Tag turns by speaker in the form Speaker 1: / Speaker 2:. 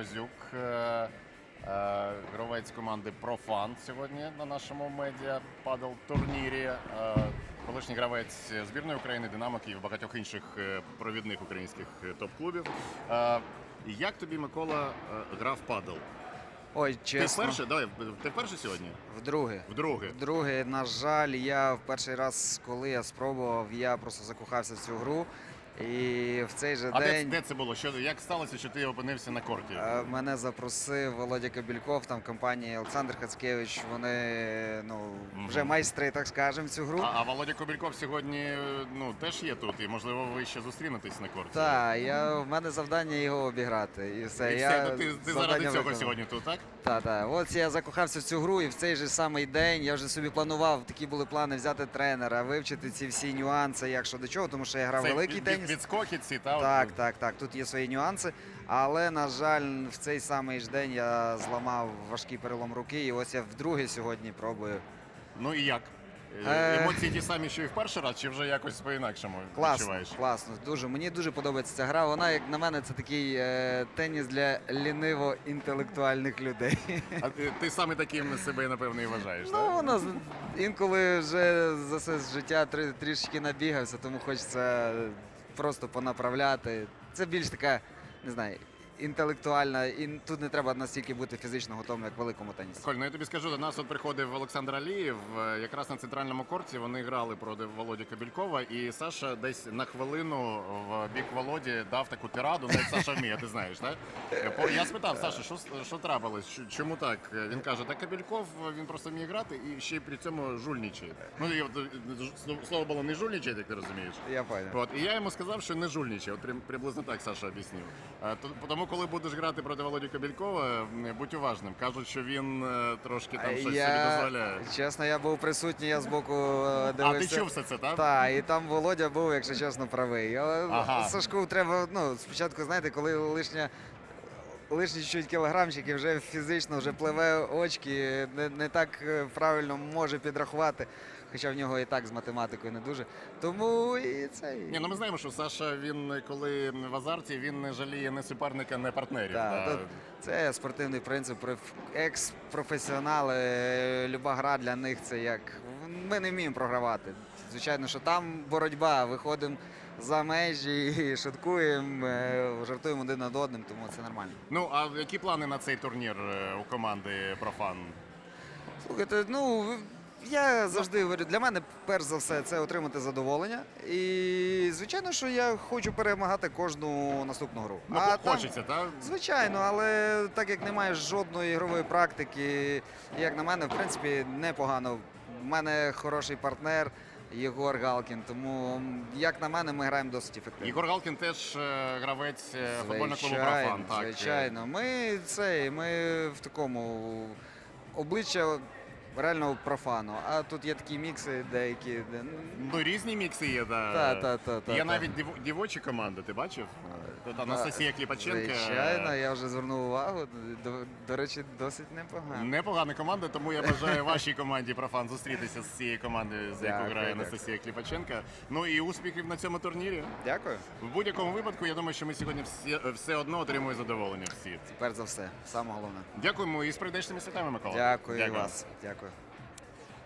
Speaker 1: Морозюк, е, е, гравець команди Профан сьогодні на нашому медіа падал турнірі. Е, Колишній гравець збірної України, Динамо Київ, і багатьох інших провідних українських топ-клубів. Як тобі, Микола, е, грав падал?
Speaker 2: Ой,
Speaker 1: Ти
Speaker 2: чесно,
Speaker 1: вперше? Давай, ти вперше сьогодні?
Speaker 2: вдруге.
Speaker 1: Вдруге.
Speaker 2: Вдруге, на жаль, я в перший раз, коли я спробував, я просто закохався в цю гру. І в цей же
Speaker 1: А де,
Speaker 2: день
Speaker 1: де це було? Що, як сталося, що ти опинився на корті?
Speaker 2: е, мене запросив Володя Кабільков, там компанія Олександр Хацкевич. Вони ну, вже майстри, так скажемо, в цю гру.
Speaker 1: А, а Володя Кобільков сьогодні е, ну, теж є тут, і можливо ви ще зустрінетесь на корті.
Speaker 2: Так, я, в мене завдання його обіграти. І все.
Speaker 1: І
Speaker 2: я
Speaker 1: все, то ти, ти
Speaker 2: завдання
Speaker 1: заради цього
Speaker 2: виконав.
Speaker 1: сьогодні тут, так?
Speaker 2: Так, так. От я закохався в цю гру, і в цей же самий день я вже собі планував, такі були плани взяти тренера, вивчити ці всі нюанси, як що до чого, тому що я грав
Speaker 1: Це
Speaker 2: великий
Speaker 1: від,
Speaker 2: теніс.
Speaker 1: Відскоки ці, та?
Speaker 2: Так, так, так. Тут є свої нюанси. Але, на жаль, в цей самий ж день я зламав важкий перелом руки, і ось я вдруге сьогодні пробую.
Speaker 1: Ну і як? Е,
Speaker 2: Е.
Speaker 1: Емоції ті самі, що і в перший раз, чи вже якось по-інакшому
Speaker 2: Класно,
Speaker 1: відчуваєш?
Speaker 2: класно, дуже. Мені дуже подобається ця гра. Вона, як на мене, це такий е, теніс для ліниво-інтелектуальних людей.
Speaker 1: А ти, ти саме таким себе, напевно, і вважаєш,
Speaker 2: Ну,
Speaker 1: так?
Speaker 2: воно з- інколи вже за все життя трі- трішки набігався, тому хочеться просто понаправляти. Це більш така, не знаю, інтелектуальна, і тут не треба настільки бути фізично готовим, як в великому тенісі.
Speaker 1: Коль, ну я тобі скажу, до нас от приходив Олександр Алієв. е, Якраз на центральному корті вони грали проти Володі Кабількова, і Саша десь на хвилину в бік Володі дав таку тираду. Навіть Саша вміє, ти знаєш, так? Я спитав Саша, що, що трапилось? Чому так? Він каже, та Кабільков він просто вміє грати і ще й при цьому жульничає. Ну і слово було не жульничає, як ти розумієш.
Speaker 2: Я понял.
Speaker 1: От, і я йому сказав, що не жульничає. От приблизно так Саша об'яснив. Е, Тому, коли будеш грати проти Володі Кабількова, будь уважним. Кажуть, що він е, трошки там щось собі дозволяє.
Speaker 2: чесно, я був присутній, я збоку е,
Speaker 1: А ти чув все це, так?
Speaker 2: Так, і там Володя був, якщо чесно, правий. Але
Speaker 1: Ага.
Speaker 2: Сашку треба, ну, спочатку, знаєте, коли лишня. Лишні чуть кілограмчики вже фізично вже пливе очки, не, не так е, правильно може підрахувати. Хоча в нього і так з математикою не дуже. Тому і це.
Speaker 1: Ні, ну ми знаємо, що Саша він коли в азарті він не жаліє ні суперника, ні партнерів.
Speaker 2: Так,
Speaker 1: да.
Speaker 2: це спортивний принцип. Екс-професіонали, е, люба гра для них це як. Ми не вміємо програвати. Звичайно, що там боротьба, виходимо за межі, шуткуємо, е, жартуємо один над одним, тому це нормально.
Speaker 1: Ну а які плани на цей турнір е, у команди Профан?
Speaker 2: Слухайте, ну я завжди говорю, для мене перш за все це отримати задоволення. І звичайно, що я хочу перемагати кожну наступну гру.
Speaker 1: Ну,
Speaker 2: а
Speaker 1: хочеться, так?
Speaker 2: Звичайно, але так як немає жодної ігрової практики, як на мене, в принципі, непогано. У мене хороший партнер Єгор Галкін, тому як на мене, ми граємо досить ефективно.
Speaker 1: Ігор Галкін теж е, гравець е, футбольного клубу Профан. Так. е.
Speaker 2: звичайно. Ми це ми в такому обличчя реального профану. А тут є такі мікси деякі. Де... ну,
Speaker 1: Ну, різні мікси є, да.
Speaker 2: Та, та, та, та,
Speaker 1: Є
Speaker 2: та.
Speaker 1: навіть діво- дівочі команди, ти бачив? Тут Анастасія Кліпаченка.
Speaker 2: Звичайно, я вже звернув увагу. До, до речі, досить непогано.
Speaker 1: Непогана команда, тому я бажаю вашій команді Профан зустрітися з цією командою, з якою
Speaker 2: Дякую,
Speaker 1: грає
Speaker 2: дякую.
Speaker 1: Анастасія Кліпаченка. Ну і успіхів на цьому турнірі.
Speaker 2: Дякую.
Speaker 1: В будь-якому випадку, я думаю, що ми сьогодні всі, все одно отримуємо задоволення всі.
Speaker 2: Перш за все, саме головне.
Speaker 1: Дякуємо і з прийдешніми святами, Микола.
Speaker 2: Дякую, і вас. Дякую.